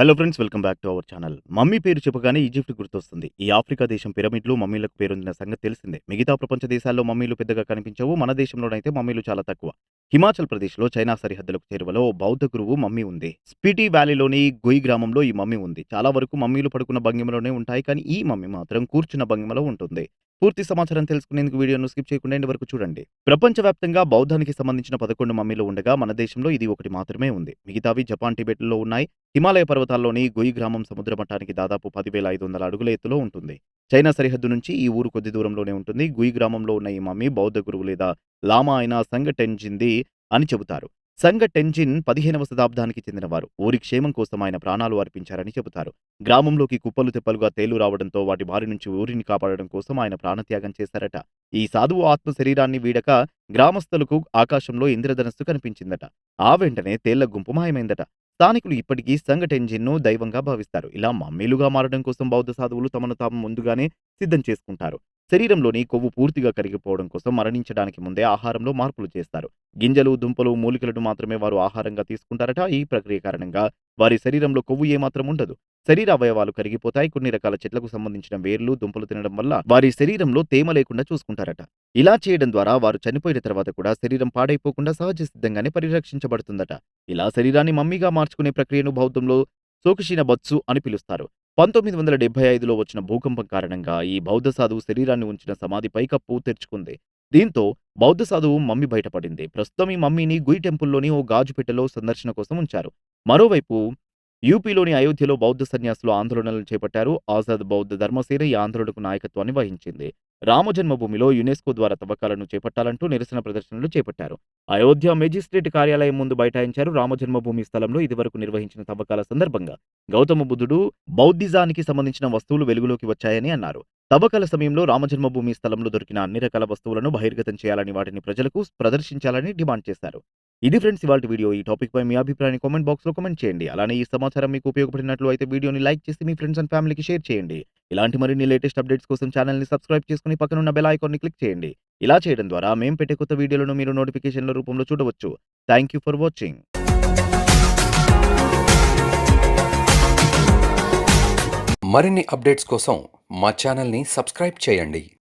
Hello friends welcome back to our channel mummy పేరు చెప్పగానే Egypt గుర్తొస్తుంది. ఈ ఆఫ్రికా దేశం పిరమిడ్లు మమ్మీలకు పేరొందిన సంగతి తెలిసిందే. మిగతా ప్రపంచ దేశాల్లో మమ్మీలు పెద్దగా కనిపించవు. మన దేశంలోనైతే మమ్మీలు చాలా తక్కువ. హిమాచల్ ప్రదేశ్లో చైనా సరిహద్దులకు చేరువలో బౌద్ధ గురువు మమ్మీ ఉంది. స్పిటి వ్యాలీలోని గొయ్ గ్రామంలో ఈ మమ్మీ ఉంది. చాలా వరకు మమ్మీలు పడుకున్న భంగిమలోనే ఉంటాయి. కానీ ఈ మమ్మీ మాత్రం కూర్చున్న భంగిమలో ఉంటుంది. పూర్తి సమాచారం తెలుసుకునేందుకు వీడియోను స్కిప్ చేయకుండా వరకు చూడండి. ప్రపంచవ్యాప్తంగా బౌద్ధానికి సంబంధించిన పదకొండు మమ్మీలు ఉండగా మన దేశంలో ఇది ఒకటి మాత్రమే ఉంది. మిగతావి జపాన్ టిబెట్లో ఉన్నాయి. హిమాలయ పర్వతాల్లోని గొయ్యి గ్రామం సముద్ర మట్టానికి దాదాపు పదివేల ఐదు వందల అడుగుల ఎత్తులో ఉంటుంది. చైనా సరిహద్దు నుంచి ఈ ఊరు కొద్ది దూరంలోనే ఉంటుంది. గుయి గ్రామంలో ఉన్న ఈ మమ్మీ బౌద్ధ గురువు లేదా లామా అయిన సంఘటించింది అని చెబుతారు. సంగ టెంజిన్ పదిహేనవ శతాబ్దానికి చెందినవారు. ఊరి క్షేమం కోసం ఆయన ప్రాణాలు అర్పించారని చెబుతారు. గ్రామంలోకి కుప్పలు తెప్పలుగా తేలు రావడంతో వాటి బారి నుంచి ఊరిని కాపాడడం కోసం ఆయన ప్రాణత్యాగం చేశారట. ఈ సాధువు ఆత్మ శరీరాన్ని వీడక గ్రామస్తులకు ఆకాశంలో ఇంద్రధనస్సు కనిపించిందట. ఆ వెంటనే తేళ్ళ గుంపు మాయమైందట. స్థానికులు ఇప్పటికీ సంఘటెంజిన్ను దైవంగా భావిస్తారు. ఇలా మమ్మీలుగా మారడం కోసం బౌద్ధ సాధువులు తమను తాము ముందుగానే సిద్ధం చేసుకుంటారు. శరీరంలోని కొవ్వు పూర్తిగా కరిగిపోవడం కోసం మరణించడానికి ముందే ఆహారంలో మార్పులు చేస్తారు. గింజలు దుంపలు మూలికలను మాత్రమే వారు ఆహారంగా తీసుకుంటారట. ఈ ప్రక్రియ కారణంగా వారి శరీరంలో కొవ్వు ఏమాత్రం ఉండదు. శరీర అవయవాలు కరిగిపోతాయి. కొన్ని రకాల చెట్లకు సంబంధించిన వేర్లు దుంపలు తినడం వల్ల వారి శరీరంలో తేమ లేకుండా చూసుకుంటారట. ఇలా చేయడం ద్వారా వారు చనిపోయిన తర్వాత కూడా శరీరం పాడైపోకుండా సహజ సిద్ధంగానే పరిరక్షించబడుతుందట. ఇలా శరీరాన్ని మమ్మీగా మార్చుకునే ప్రక్రియను బౌద్ధంలో సోకుషిన బత్సు అని పిలుస్తారు. పంతొమ్మిది వందల డెబ్బై ఐదులో వచ్చిన భూకంపం కారణంగా ఈ బౌద్ధ సాధువు శరీరాన్ని ఉంచిన సమాధి పైకప్పు తెరుచుకుంది. దీంతో బౌద్ధ సాధువు మమ్మీ బయటపడింది. ప్రస్తుతం ఈ మమ్మీని గుయి టెంపుల్లోని ఓ గాజు పెట్టెలో సందర్శన కోసం ఉంచారు. మరోవైపు యూపీలోని అయోధ్యలో బౌద్ధ సన్యాసులు ఆందోళనలు చేపట్టారు. ఆజాద్ బౌద్ధ ధర్మసేన ఈ ఆందోళనకు నాయకత్వాన్ని వహించింది. రామజన్మభూమిలో యునెస్కో ద్వారా తవ్వకాలను చేపట్టాలంటూ నిరసన ప్రదర్శనలు చేపట్టారు. అయోధ్య మేజిస్ట్రేట్ కార్యాలయం ముందు బైఠాయించారు రామజన్మభూమి స్థలంలో ఇదివరకు నిర్వహించిన తవ్వకాల సందర్భంగా. గౌతమ బుద్ధుడు బౌద్ధిజానికి సంబంధించిన వస్తువులు వెలుగులోకి వచ్చాయని అన్నారు. తవ్వకాల సమయంలో రామజన్మభూమి స్థలంలో దొరికిన అన్ని రకాల వస్తువులను బహిర్గతం చేయాలని వాటిని ప్రజలకు ప్రదర్శించాలని డిమాండ్ చేశారు. ఇది ఫ్రెండ్స్ ఇవాళ వీడియో. ఈ టాపిక్ పై మీ అభిప్రాయాన్ని కామెంట్ బాక్స్లో కామెంట్ చేయండి. అలానే ఈ సమాచారం మీకు ఉపయోగపడినట్లు అయితే వీడియోని లైక్ చేసి మీ ఫ్రెండ్స్ అండ్ ఫ్యామిలీకి షేర్ చేయండి. ఇలాంటి మరిన్ని లేటెస్ట్ అప్డేట్స్ కోసం ఛానల్ని సబ్స్క్రైబ్ చేసుకుని పక్కనున్న బెల్ ఐకాన్ని క్లిక్ చేయండి. ఇలా చేయడం ద్వారా మేము పెట్టే కొత్త వీడియోలను మీరు నోటిఫికేషన్ల రూపంలో చూడవచ్చు. Thank you for watching. మరిన్ని అప్డేట్స్ కోసం మా ఛానల్ని సబ్స్క్రైబ్ చేయండి.